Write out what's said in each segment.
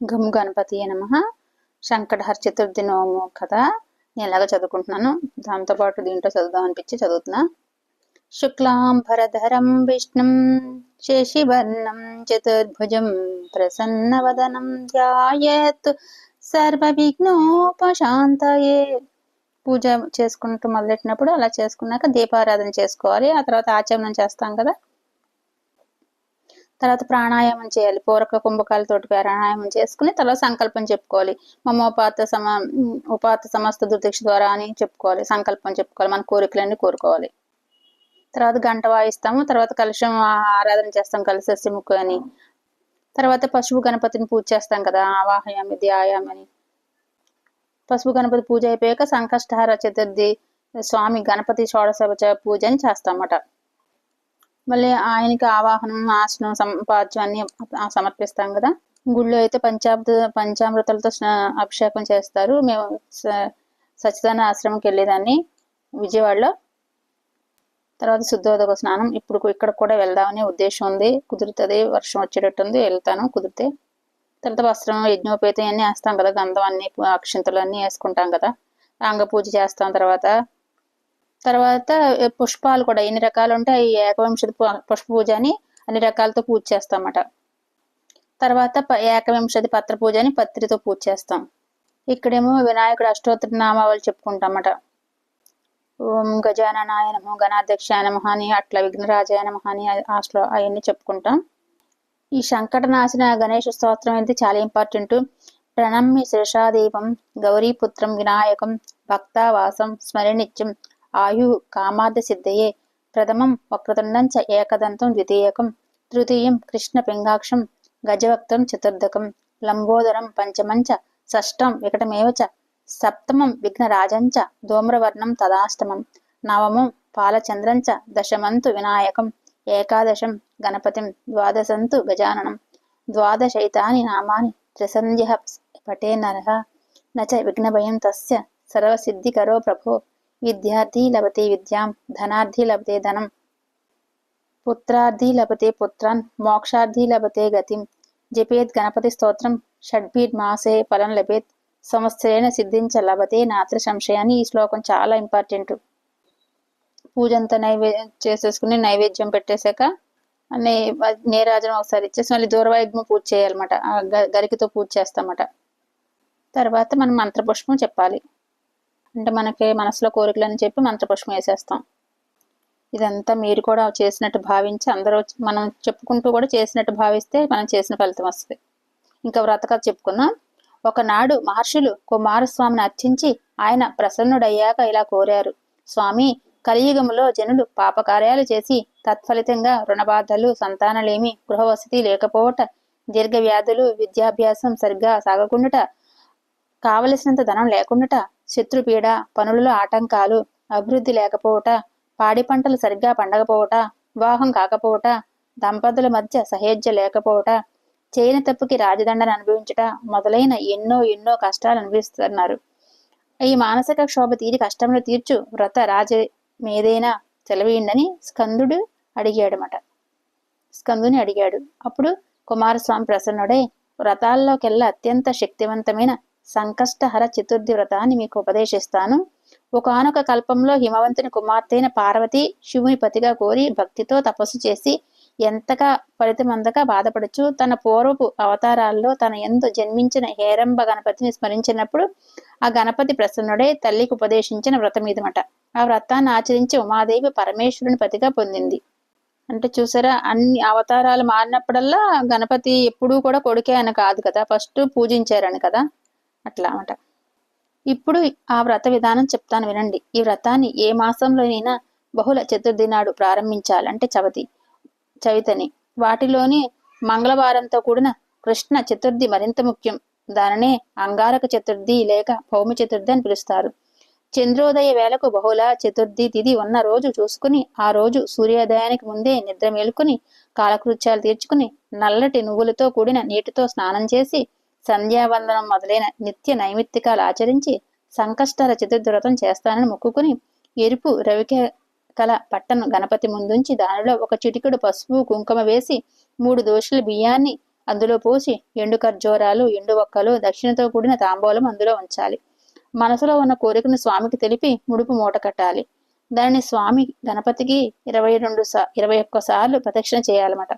Gum Ganapati నమ. శంకటహర చతుర్థి నోము కదా. నేను ఎలాగ చదువుకుంటున్నాను. దాంతోపాటు దీంట్లో చదువుదాం అనిపించి చదువుతున్నా. శుక్లాంబరధరం విష్ణుం శశివర్ణం చతుర్భుజం ప్రసన్నవదనం ధ్యాయేత్ సర్వ విఘ్నోపశాంతయే పూజ చేసుకుంటూ మొదలెట్టినప్పుడు అలా చేసుకున్నాక దీపారాధన చేసుకోవాలి. ఆ తర్వాత ఆచమనం చేస్తాం కదా. తర్వాత ప్రాణాయామం చేయాలి. పూరక కుంభకాలతోటి ప్రాణాయామం చేసుకుని తర్వాత సంకల్పం చెప్పుకోవాలి. మమోపాత సమ ఉపాత సమస్త దుర్దీక్ష ద్వారా అని చెప్పుకోవాలి. సంకల్పం చెప్పుకోవాలి. మన కోరికలన్నీ కోరుకోవాలి. తర్వాత గంట వాయిస్తాము. తర్వాత కలుషం ఆరాధన చేస్తాం. కలిసి ముక్కు అని. తర్వాత పశువు గణపతిని పూజ చేస్తాం కదా. ఆవాహయామి ధ్యాయామి అని. పశువు గణపతి పూజ అయిపోయాక సంకష్టహార చతుర్థి స్వామి గణపతి షోడశ పూజ అని చేస్తామట మళ్ళీ ఆయనకి ఆవాహనం ఆసనం సంపాద్యం అన్ని సమర్పిస్తాం కదా. గుళ్ళో అయితే పంచామృత పంచామృతాలతో అభిషేకం చేస్తారు. మేము సచిదాన ఆశ్రమంకి వెళ్ళేదాన్ని విజయవాడలో. తర్వాత శుద్ధోదక స్నానం. ఇప్పుడు ఇక్కడ కూడా వెళ్దామనే ఉద్దేశం ఉంది. కుదురుతుంది వర్షం వచ్చేటట్టుంది. వెళ్తాను కుదిరితే. తర్వాత వస్త్రం యజ్ఞోపేతం అన్నీ వేస్తాం కదా. గంధం అన్ని అక్షింతలు అన్ని వేసుకుంటాం కదా. అంగ పూజ చేస్తాం తర్వాత. తర్వాత పుష్పాలు కూడా ఎన్ని రకాలు ఉంటాయి ఏకవింశతి పుష్ప పూజ అని అన్ని రకాలతో పూజ చేస్తామట. తర్వాత ఏకవింశతి పత్ర పూజ అని పత్రితో పూజ చేస్తాం. ఇక్కడేమో వినాయకుడు అష్టోత్తర నామావళి చెప్పుకుంటామట. ఓం గజాననాయ నమ గణాధ్యక్షాయ నమ అని అట్లా విఘ్నరాజాయ నమ అని అవన్నీ చెప్పుకుంటాం. ఈ సంకటనాశన గణేష స్తోత్రం అయితే చాలా ఇంపార్టెంట్. ప్రణమ్య శేషాదీపం గౌరీపుత్రం వినాయకం భక్తావాసం స్మరణిత్యం ఆయు కామార్థ సిద్ధయే. ప్రథమం వక్రతుండం చ ఏకదంతం ద్వితీయకం. తృతీయం కృష్ణ పింగాక్షం గజవక్తం చతుర్థకం లంబోదరం పంచమంచ షష్టం వికటమేవ చ సప్తమం విఘ్నరాజంచ ధూమ్రవర్ణం తదాష్టమం. నవమం పాలచంద్రంచ దశమంతు వినాయకం. ఏకాదశం గణపతిం ద్వాదశంతు గజాననం. ద్వాదశైతాని నామాని త్రిసంధ్య పటే నర. నచ విఘ్నభయం తస్య సర్వసిద్ధికరో ప్రభో. విద్యార్థి లభతే విద్యాం ధనార్థి లభతే ధనం పుత్రార్థి లభతే పుత్రాన్ మోక్షార్థి లభతే గతిం జపేత్ గణపతి స్తోత్రం షడ్బీడ్ మాసే ఫలం లభేత్ సంవత్సరేణ సిద్ధించ లభతే నాత్ర సంశయాన్ని ఈ శ్లోకం చాలా ఇంపార్టెంట్ పూజంతా నైవే నైవేద్యం చేసేసుకుని నైవేద్యం పెట్టేశాక నే నేరాజనం ఒకసారి ఇచ్చేసి మళ్ళీ దూరవాయుగ్మ పూజ చేయాలన్నమాట గరికతో పూజ చేస్తామట తర్వాత మనం మంత్రపుష్పం చెప్పాలి. అంటే మనకి మనసులో కోరికలని చెప్పి మంత్రపుష్పం వేసేస్తాం. ఇదంతా మీరు కూడా చేసినట్టు భావించి అందరూ మనం చెప్పుకుంటూ కూడా చేసినట్టు భావిస్తే మనం చేసిన ఫలితం వస్తుంది. ఇంకా వ్రతకథ చెప్పుకుందాం. ఒకనాడు మహర్షులు కుమారస్వామిని అర్చించి ఆయన ప్రసన్నుడయ్యాక ఇలా కోరారు. స్వామి కలియుగములో జనులు పాపకార్యాలు చేసి తత్ఫలితంగా రుణబాధలు సంతానలేమి గృహవసతి లేకపోవట దీర్ఘ వ్యాధులు విద్యాభ్యాసం సరిగ్గా సాగకుండాట కావలసినంత ధనం లేకుండాట శత్రుపీడ పనులలో ఆటంకాలు అభివృద్ధి లేకపోవట పాడి పంటలు సరిగ్గా పండకపోవట వివాహం కాకపోవట దంపతుల మధ్య సహేజ్య లేకపోవట చేయని తప్పుకి రాజదండను అనుభవించట మొదలైన ఎన్నో ఎన్నో కష్టాలు అనుభవిస్తున్నారు. ఈ మానసిక క్షోభ తీరి కష్టములు తీర్చు వ్రత రాజ మీదైనా చెలవేయండని స్కందుడు అడిగాడనమాట స్కందుని అడిగాడు. అప్పుడు కుమారస్వామి ప్రసన్నుడై వ్రతాల్లోకెల్లా అత్యంత శక్తివంతమైన సంకష్టహర చతుర్థి వ్రతాన్ని మీకు ఉపదేశిస్తాను. ఒకనొక కల్పంలో హిమవంతుని కుమార్తెన పార్వతి శివుని పతిగా కోరి భక్తితో తపస్సు చేసి ఎంతగా ఫలితమందక బాధపడచ్చు. తన పూర్వపు అవతారాల్లో తన ఎందు జన్మించిన హేరంబ గణపతిని స్మరించినప్పుడు ఆ గణపతి ప్రసన్నుడే తల్లికి ఉపదేశించిన వ్రతం ఇదమట ఆ వ్రతాన్ని ఆచరించి ఉమాదేవి పరమేశ్వరుని పతిగా పొందింది. అంటే చూసారా అన్ని అవతారాలు మారినప్పుడల్లా గణపతి ఎప్పుడూ కూడా కొడుకే అని కాదు కదా ఫస్ట్ పూజించారని కదా. అట్లా అనమాట ఇప్పుడు ఆ వ్రత విధానం చెప్తాను వినండి. ఈ వ్రతాన్ని ఏ మాసంలోనైనా బహుళ చతుర్థి నాడు ప్రారంభించాలంటే చవతి చవితని. వాటిలోని మంగళవారంతో కూడిన కృష్ణ చతుర్థి మరింత ముఖ్యం. దానినే అంగారక చతుర్థి లేక భౌమి చతుర్థి అని పిలుస్తారు. చంద్రోదయ వేళకు బహుళ చతుర్థి తిథి ఉన్న రోజు చూసుకుని ఆ రోజు సూర్యోదయానికి ముందే నిద్ర మేలుకుని కాలకృత్యాలు తీర్చుకుని నల్లటి నువ్వులతో కూడిన నీటితో స్నానం చేసి సంధ్యావందనం మొదలైన నిత్య నైమిత్తికాలు ఆచరించి సంకష్టాల చతుర్దురతం చేస్తానని మొక్కుకుని ఎరుపు రవికే కల పట్టను గణపతి ముందుంచి దానిలో ఒక చిటికెడు పసుపు కుంకుమ వేసి మూడు దోషుల బియ్యాన్ని అందులో పోసి ఎండు ఖర్జూరాలు ఎండు ఒక్కలు దక్షిణతో కూడిన తాంబూలం అందులో ఉంచాలి. మనసులో ఉన్న కోరికను స్వామికి తెలిపి ముడుపు మూట కట్టాలి. దానిని స్వామి గణపతికి ఇరవై రెండు సా ఇరవై ఒక్క సార్లు ప్రదక్షిణ చేయాలన్నమాట.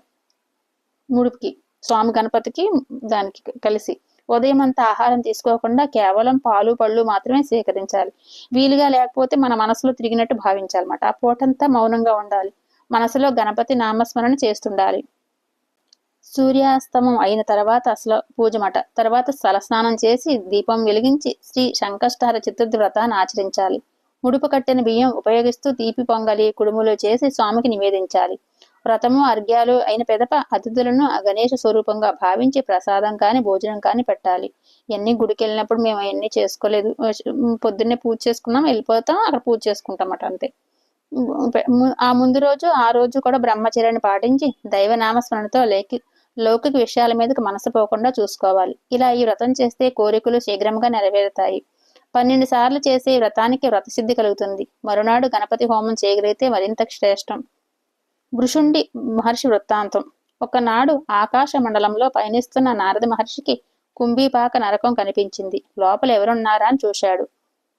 ముడుపుకి స్వామి గణపతికి దానికి కలిసి ఉదయం అంతా ఆహారం తీసుకోకుండా కేవలం పాలు పళ్ళు మాత్రమే స్వీకరించాలి. వీలుగా లేకపోతే మన మనసులో తిరిగినట్టు భావించాలన్నమాట. ఆ పూటంతా మౌనంగా ఉండాలి. మనసులో గణపతి నామస్మరణ చేస్తుండాలి. సూర్యాస్తమం అయిన తర్వాత అసలు పూజమట. తర్వాత స్నానం చేసి దీపం వెలిగించి శ్రీ శంకష్టార చతుర్థి వ్రతాన్ని ఆచరించాలి. ముడుపు కట్టిన బియ్యం ఉపయోగిస్తూ తీపి పొంగలి కుడుములు చేసి స్వామికి నివేదించాలి. వ్రతము అర్ఘ్యాలు అయిన పెదప అతిథులను ఆ గణేష స్వరూపంగా భావించి ప్రసాదం కాని భోజనం కాని పెట్టాలి. ఇవన్నీ గుడికి వెళ్ళినప్పుడు మేము అవన్నీ చేసుకోలేదు. పొద్దున్నే పూజ చేసుకున్నాం వెళ్ళిపోతాం అక్కడ పూజ చేసుకుంటాం అంతే. ఆ ముందు రోజు ఆ రోజు కూడా బ్రహ్మచర్యాన్ని పాటించి దైవనామస్మరణతో లేకి లౌకిక విషయాల మీదకి మనసు పోకుండా చూసుకోవాలి. ఇలా ఈ వ్రతం చేస్తే కోరికలు శీఘ్రంగా నెరవేరుతాయి. పన్నెండు సార్లు చేసే వ్రతానికి వ్రతసిద్ధి కలుగుతుంది. మరునాడు గణపతి హోమం చేయగలిగితే మరింత శ్రేష్టం. భృషుండి మహర్షి వృత్తాంతం. ఒకనాడు ఆకాశ మండలంలో పయనిస్తున్న నారద మహర్షికి కుంభీపాక నరకం కనిపించింది. లోపల ఎవరున్నారా అని చూశాడు.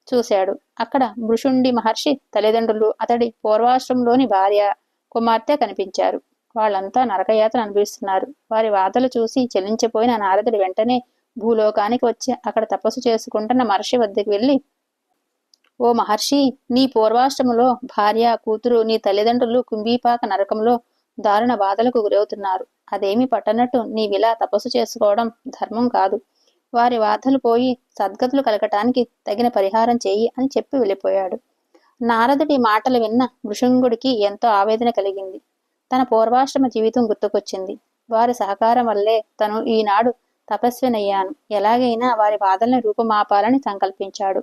చూశాడు. అక్కడ భృషుండి మహర్షి తల్లిదండ్రులు అతడి పూర్వాశ్రంలోని భార్య కుమార్తె కనిపించారు. వాళ్ళంతా నరకయాత్ర అనుభవిస్తున్నారు. వారి వాదలు చూసి చెల్లించిపోయిన నారదుడు వెంటనే భూలోకానికి వచ్చి అక్కడ తపస్సు చేసుకుంటున్న మహర్షి వద్దకు వెళ్ళి ఓ మహర్షి నీ పూర్వాశ్రములో భార్య కూతురు నీ తల్లిదండ్రులు కుంభీపాక నరకంలో దారుణ బాధలకు గురవుతున్నారు. అదేమి పట్టనట్టు నీవిలా తపస్సు చేసుకోవడం ధర్మం కాదు. వారి బాధలు పోయి సద్గతులు కలగటానికి తగిన పరిహారం చెయ్యి అని చెప్పి వెళ్ళిపోయాడు. నారదుడి మాటలు విన్న భృషంగుడికి ఎంతో ఆవేదన కలిగింది. తన పూర్వాశ్రమ జీవితం గుర్తుకొచ్చింది. వారి సహకారం వల్లే తను ఈనాడు తపస్వినయ్యాను. ఎలాగైనా వారి బాధల్ని రూపుమాపాలని సంకల్పించాడు.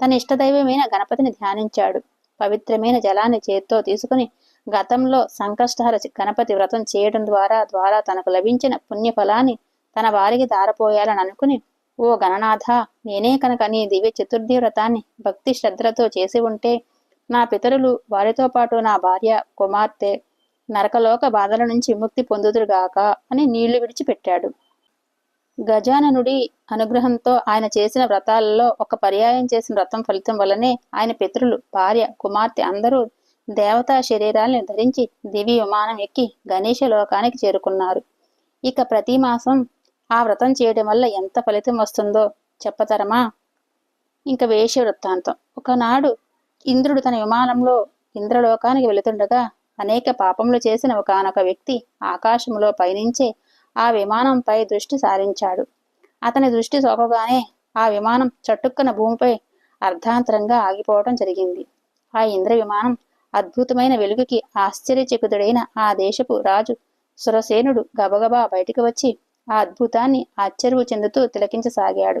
తన ఇష్టదైవమైన గణపతిని ధ్యానించాడు. పవిత్రమైన జలాన్ని చేత్తో తీసుకుని గతంలో సంకష్టహర గణపతి వ్రతం చేయడం ద్వారా ద్వారా తనకు లభించిన పుణ్యఫలాన్ని తన వారికి దారపోయాలని అనుకుని ఓ గణనాథ నేనే కనుక నీ దివ్య చతుర్థి వ్రతాన్ని భక్తి శ్రద్ధలతో చేసి ఉంటే నా పితరులు వారితో పాటు నా భార్య కుమార్తె నరకలోక బాధల నుంచి విముక్తి పొందుదురుగాక అని నీళ్ళు విడిచిపెట్టాడు. గజాననుడి అనుగ్రహంతో ఆయన చేసిన వ్రతాలలో ఒక పర్యాయం చేసిన వ్రతం ఫలితం వల్లనే ఆయన పితరులు భార్య కుమార్తె అందరూ దేవతా శరీరాల్ని ధరించి దివి విమానం ఎక్కి గణేష లోకానికి చేరుకున్నారు. ఇక ప్రతి మాసం ఆ వ్రతం చేయడం వల్ల ఎంత ఫలితం వస్తుందో చెప్పతరమా? ఇంక వేష వృత్తాంతం. ఒకనాడు ఇంద్రుడు తన విమానంలో ఇంద్రలోకానికి వెళుతుండగా అనేక పాపములు చేసిన ఒకనొక వ్యక్తి ఆకాశంలో పయనించే ఆ విమానంపై దృష్టి సారించాడు. అతని దృష్టి సోకగానే ఆ విమానం చట్టుక్కన భూమిపై అర్ధాంతరంగా ఆగిపోవటం జరిగింది. ఆ ఇంద్ర విమానం అద్భుతమైన వెలుగుకి ఆశ్చర్యచకుతుడైన ఆ దేశపు రాజు సురసేనుడు గబగబా బయటికి వచ్చి ఆ అద్భుతాన్ని ఆశ్చర్యవు చెందుతూ తిలకించసాగాడు.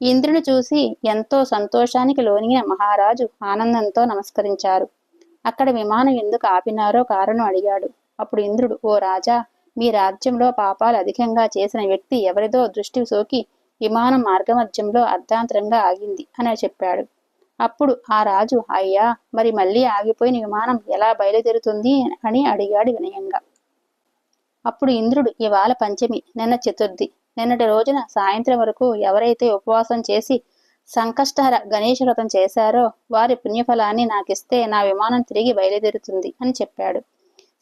ఇంద్రుని చూసి ఎంతో సంతోషానికి లోనిగిన మహారాజు ఆనందంతో నమస్కరించారు. అక్కడ విమానం ఎందుకు ఆపినారో కారణం అడిగాడు. అప్పుడు ఇంద్రుడు ఓ రాజా మీ రాజ్యంలో పాపాలు అధికంగా చేసిన వ్యక్తి ఎవరిదో దృష్టి సోకి విమానం మార్గమధ్యంలో అర్ధాంతరంగా ఆగింది అని చెప్పాడు. అప్పుడు ఆ రాజు అయ్యా మరి మళ్ళీ ఆగిపోయిన విమానం ఎలా బయలుదేరుతుంది? అని అడిగాడు వినయంగా. అప్పుడు ఇంద్రుడు ఇవాళ పంచమి నిన్న చతుర్థి. నిన్నటి రోజున సాయంత్రం వరకు ఎవరైతే ఉపవాసం చేసి సంకష్టహర గణేష వ్రతం చేశారో వారి పుణ్యఫలాన్ని నాకిస్తే నా విమానం తిరిగి బయలుదేరుతుంది అని చెప్పాడు.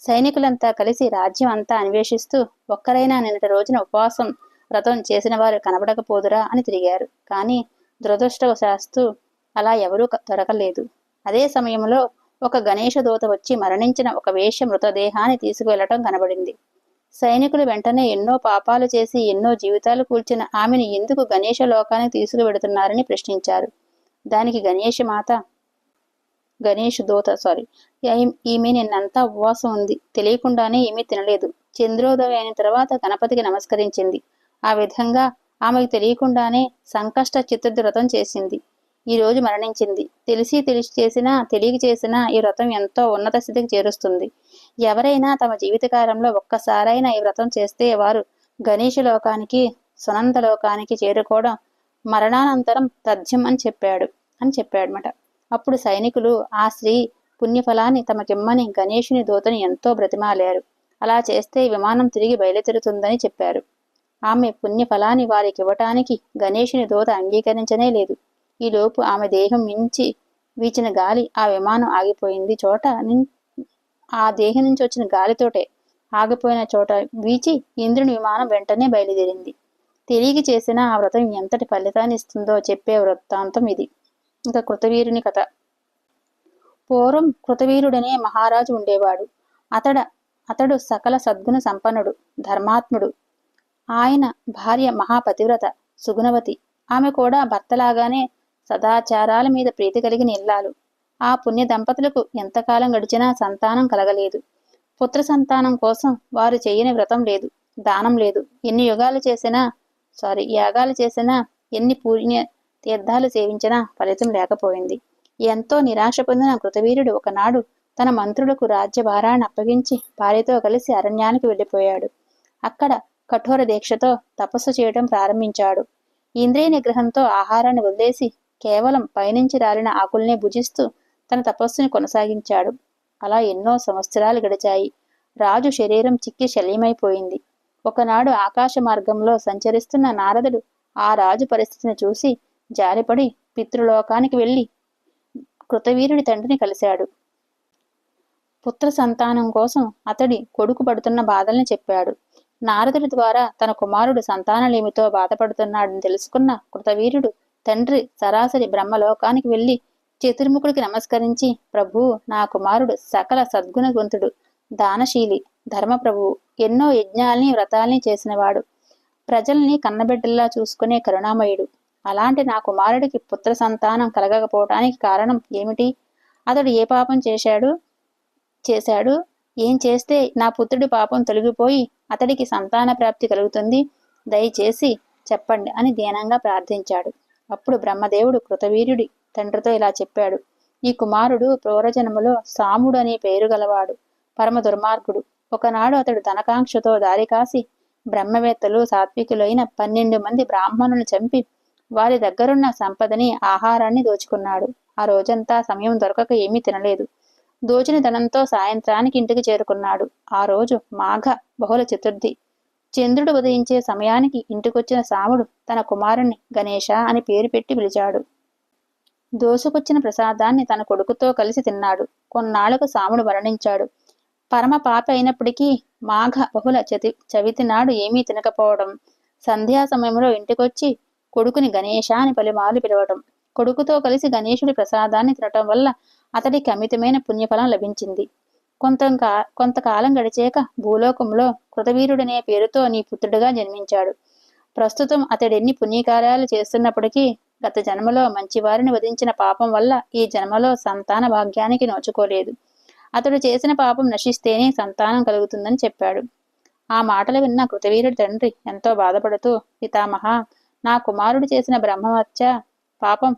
సైనికులంతా కలిసి రాజ్యం అంతా అన్వేషిస్తూ ఒక్కరైనా నిన్నటి రోజున ఉపవాసం వ్రతం చేసిన వారు కనబడకపోదురా అని తిరిగారు. కానీ దురదృష్టవశాస్తు అలా ఎవరూ దొరకలేదు. అదే సమయంలో ఒక గణేష దూత వచ్చి మరణించిన ఒక వేష మృతదేహాన్ని తీసుకువెళ్ళటం కనబడింది. సైనికులు వెంటనే ఎన్నో పాపాలు చేసి ఎన్నో జీవితాలు కూల్చిన ఆమెను ఎందుకు గణేష లోకానికి తీసుకువెడుతున్నారని ప్రశ్నించారు. దానికి గణేష మాత గణేష్ దోత సారీ ఈమె నిన్నంతా ఉపవాసం ఉంది. తెలియకుండానే ఏమీ తినలేదు. చంద్రోదయం అయిన తర్వాత గణపతికి నమస్కరించింది. ఆ విధంగా ఆమెకు తెలియకుండానే సంకష్ట చిత్తుద్ధి వ్రతం చేసింది. ఈ రోజు మరణించింది. తెలిసి తెలిసి చేసినా తెలియక చేసినా ఈ వ్రతం ఎంతో ఉన్నత స్థితికి చేరుస్తుంది. ఎవరైనా తమ జీవితకాలంలో ఒక్కసారైనా ఈ వ్రతం చేస్తే వారు గణేష లోకానికి సునంద లోకానికి చేరుకోవడం మరణానంతరం తథ్యం అని చెప్పాడు అని చెప్పాడనమాట అప్పుడు సైనికులు ఆ స్త్రీ పుణ్యఫలాన్ని తమకిమ్మని గణేషుని దూతని ఎంతో బ్రతిమాలారు. అలా చేస్తే విమానం తిరిగి బయలుదేరుతుందని చెప్పారు. ఆమె పుణ్యఫలాన్ని వారికి ఇవ్వటానికి గణేషుని దూత అంగీకరించనే లేదు. ఈలోపు ఆమె దేహం మించి వీచిన గాలి ఆ విమానం ఆగిపోయింది చోట ఆ దేహం నుంచి వచ్చిన గాలితోటే ఆగిపోయిన చోట వీచి ఇంద్రుని విమానం వెంటనే బయలుదేరింది. తిరిగి చేసిన ఆ వ్రతం ఎంతటి ఫలితాన్ని ఇస్తుందో చెప్పే వృత్తాంతం ఇది. ఇంకా కృతవీరుని కథ. పూర్వం కృతవీరుడనే మహారాజు ఉండేవాడు. అతడ అతడు సకల సద్గుణ సంపన్నుడు ధర్మాత్ముడు. ఆయన భార్య మహాపతివ్రత సుగుణవతి. ఆమె కూడా భర్తలాగానే సదాచారాల మీద ప్రీతి కలిగిన ఇల్లాలు. ఆ పుణ్య దంపతులకు ఎంతకాలం గడిచినా సంతానం కలగలేదు. పుత్ర సంతానం కోసం వారు చేయని వ్రతం లేదు దానం లేదు. ఎన్ని యుగాలు చేసినా సారీ యాగాలు చేసినా ఎన్ని పుణ్య తీర్థాలు సేవించినా ఫలితం లేకపోయింది. ఎంతో నిరాశ పొందిన కృతవీరుడు ఒకనాడు తన మంత్రులకు రాజ్యభారాన్ని అప్పగించి భార్యతో కలిసి అరణ్యానికి వెళ్ళిపోయాడు. అక్కడ కఠోర దీక్షతో తపస్సు చేయడం ప్రారంభించాడు. ఇంద్రియ నిగ్రహంతో ఆహారాన్ని వదిలేసి కేవలం పైనుంచి రాలిన ఆకుల్నే భుజిస్తూ తన తపస్సుని కొనసాగించాడు. అలా ఎన్నో సంవత్సరాలు గడిచాయి. రాజు శరీరం చిక్కి శల్యమైపోయింది. ఒకనాడు ఆకాశ మార్గంలో సంచరిస్తున్న నారదుడు ఆ రాజు పరిస్థితిని చూసి జారిపడి పితృలోకానికి వెళ్ళి కృతవీరుడి తండ్రిని కలిశాడు. పుత్ర సంతానం కోసం అతడి కొడుకు పడుతున్న బాధల్ని చెప్పాడు. నారదుడి ద్వారా తన కుమారుడు సంతానలేమితో బాధపడుతున్నాడని తెలుసుకున్న కృతవీరుడు తండ్రి సరాసరి బ్రహ్మలోకానికి వెళ్ళి చతుర్ముఖుడికి నమస్కరించి ప్రభు నా కుమారుడు సకల సద్గుణవంతుడు దానశీలి ధర్మప్రభువు ఎన్నో యజ్ఞాల్ని వ్రతాల్ని చేసినవాడు. ప్రజల్ని కన్నబిడ్డల్లా చూసుకునే కరుణామయుడు. అలాంటి నా కుమారుడికి పుత్ర సంతానం కలగకపోవటానికి కారణం ఏమిటి? అతడు ఏ పాపం చేశాడు? చేశాడు? ఏం చేస్తే నా పుత్రుడి పాపం తొలగిపోయి అతడికి సంతాన ప్రాప్తి కలుగుతుంది? దయచేసి చెప్పండి అని దీనంగా ప్రార్థించాడు. అప్పుడు బ్రహ్మదేవుడు కృతవీర్యుడి తండ్రితో ఇలా చెప్పాడు. ఈ కుమారుడు పూర్వజన్మలో సాముడు అనే పేరు గలవాడు పరమ దుర్మార్గుడు. ఒకనాడు అతడు ధనకాంక్షతో దారి కాసి బ్రహ్మవేత్తలు సాత్వికులైన పన్నెండు మంది బ్రాహ్మణులను చంపి వారి దగ్గరున్న సంపదని ఆహారాన్ని దోచుకున్నాడు. ఆ రోజంతా సమయం దొరకక ఏమీ తినలేదు. దోచిన ధనంతో సాయంత్రానికి ఇంటికి చేరుకున్నాడు. ఆ రోజు మాఘ బహుళ చతుర్థి. చంద్రుడు ఉదయించే సమయానికి ఇంటికొచ్చిన సాముడు తన కుమారుణ్ణి గణేష అని పేరు పెట్టి పిలిచాడు. దోసుకొచ్చిన ప్రసాదాన్ని తన కొడుకుతో కలిసి తిన్నాడు. కొన్నాళ్ళకు సాముడు మరణించాడు. పరమ పాప అయినప్పటికీ మాఘ బహుళ చతి చవితి నాడు ఏమీ తినకపోవడం. సంధ్యా సమయంలో ఇంటికొచ్చి కొడుకుని గణేష అని పలుమార్లు పిలవటం. కొడుకుతో కలిసి గణేశుడి ప్రసాదాన్ని తినటం వల్ల అతడికి అమితమైన పుణ్యఫలం లభించింది. కొంత కొంతకాలం గడిచాక భూలోకంలో కృతవీరుడనే పేరుతో నీ పుత్రుడుగా జన్మించాడు. ప్రస్తుతం అతడెన్ని పుణ్యకార్యాలు చేస్తున్నప్పటికీ గత జన్మలో మంచివారిని వధించిన పాపం వల్ల ఈ జన్మలో సంతాన భాగ్యానికి నోచుకోలేదు. అతడు చేసిన పాపం నశిస్తేనే సంతానం కలుగుతుందని చెప్పాడు. ఆ మాటలు విన్న కృతవీరుడి తండ్రి ఎంతో బాధపడుతూ పితామహ నా కుమారుడు చేసిన బ్రహ్మహత్య పాపం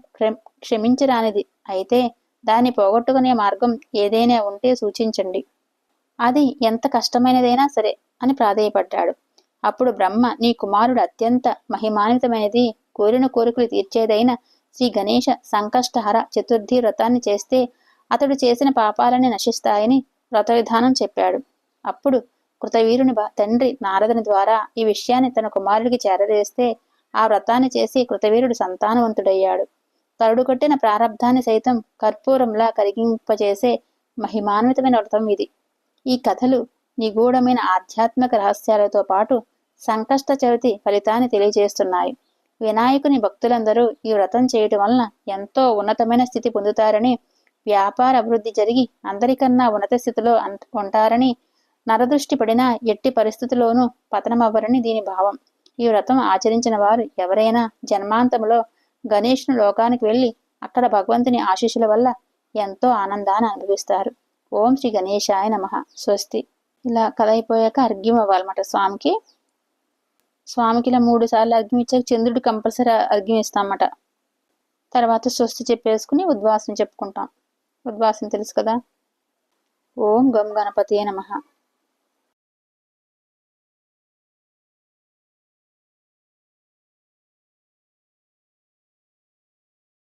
క్షమించరానిది. అయితే దాన్ని పోగొట్టుకునే మార్గం ఏదైనా ఉంటే సూచించండి. అది ఎంత కష్టమైనదైనా సరే అని ప్రాధేయపడ్డాడు. అప్పుడు బ్రహ్మ నీ కుమారుడు అత్యంత మహిమాన్వితమైనది కోరిన కోరికలు తీర్చేదైన శ్రీ గణేష సంకష్టహర చతుర్థి వ్రతాన్ని చేస్తే అతడు చేసిన పాపాలని నశిస్తాయని వ్రత విధానం చెప్పాడు. అప్పుడు కృతవీరుని తండ్రి నారదుని ద్వారా ఈ విషయాన్ని తన కుమారుడికి చేరవేస్తే ఆ వ్రతాన్ని చేసి కృతవీరుడు సంతానవంతుడయ్యాడు. కరుడు కొట్టిన ప్రారంధాన్ని సైతం కర్పూరంలా కరిగింపజేసే మహిమాన్వితమైన వ్రతం ఇది. ఈ కథలు నిగూఢమైన ఆధ్యాత్మిక రహస్యాలతో పాటు సంకష్ట చవితి ఫలితాన్ని తెలియజేస్తున్నాయి. వినాయకుని భక్తులందరూ ఈ వ్రతం చేయటం వలన ఎంతో ఉన్నతమైన స్థితి పొందుతారని వ్యాపార అభివృద్ధి జరిగి అందరికన్నా ఉన్నత స్థితిలో అంత- ఉంటారని నరదృష్టి పడినా ఎట్టి పరిస్థితుల్లోనూ పతనమవ్వరని దీని భావం. ఈ వ్రతం ఆచరించిన వారు ఎవరైనా జన్మాంతంలో గణేష్ను లోకానికి వెళ్ళి అక్కడ భగవంతుని ఆశీస్సుల వల్ల ఎంతో ఆనందాన్ని అనుభవిస్తారు. ఓం శ్రీ గణేశాయ నమ. స్వస్తి. ఇలా కథ అయిపోయాక అర్ఘ్యం అవ్వాలన్నమాట స్వామికి. స్వామికి ఇలా మూడు సార్లు అర్ఘ్యం ఇచ్చాక చంద్రుడు కంపల్సరీ అర్ఘ్యం ఇస్తామన్నమాట. తర్వాత స్వస్తి చెప్పేసుకుని ఉద్వాసన చెప్పుకుంటాం. ఉద్వాసన తెలుసు కదా? ఓం గం గణపతి నమ.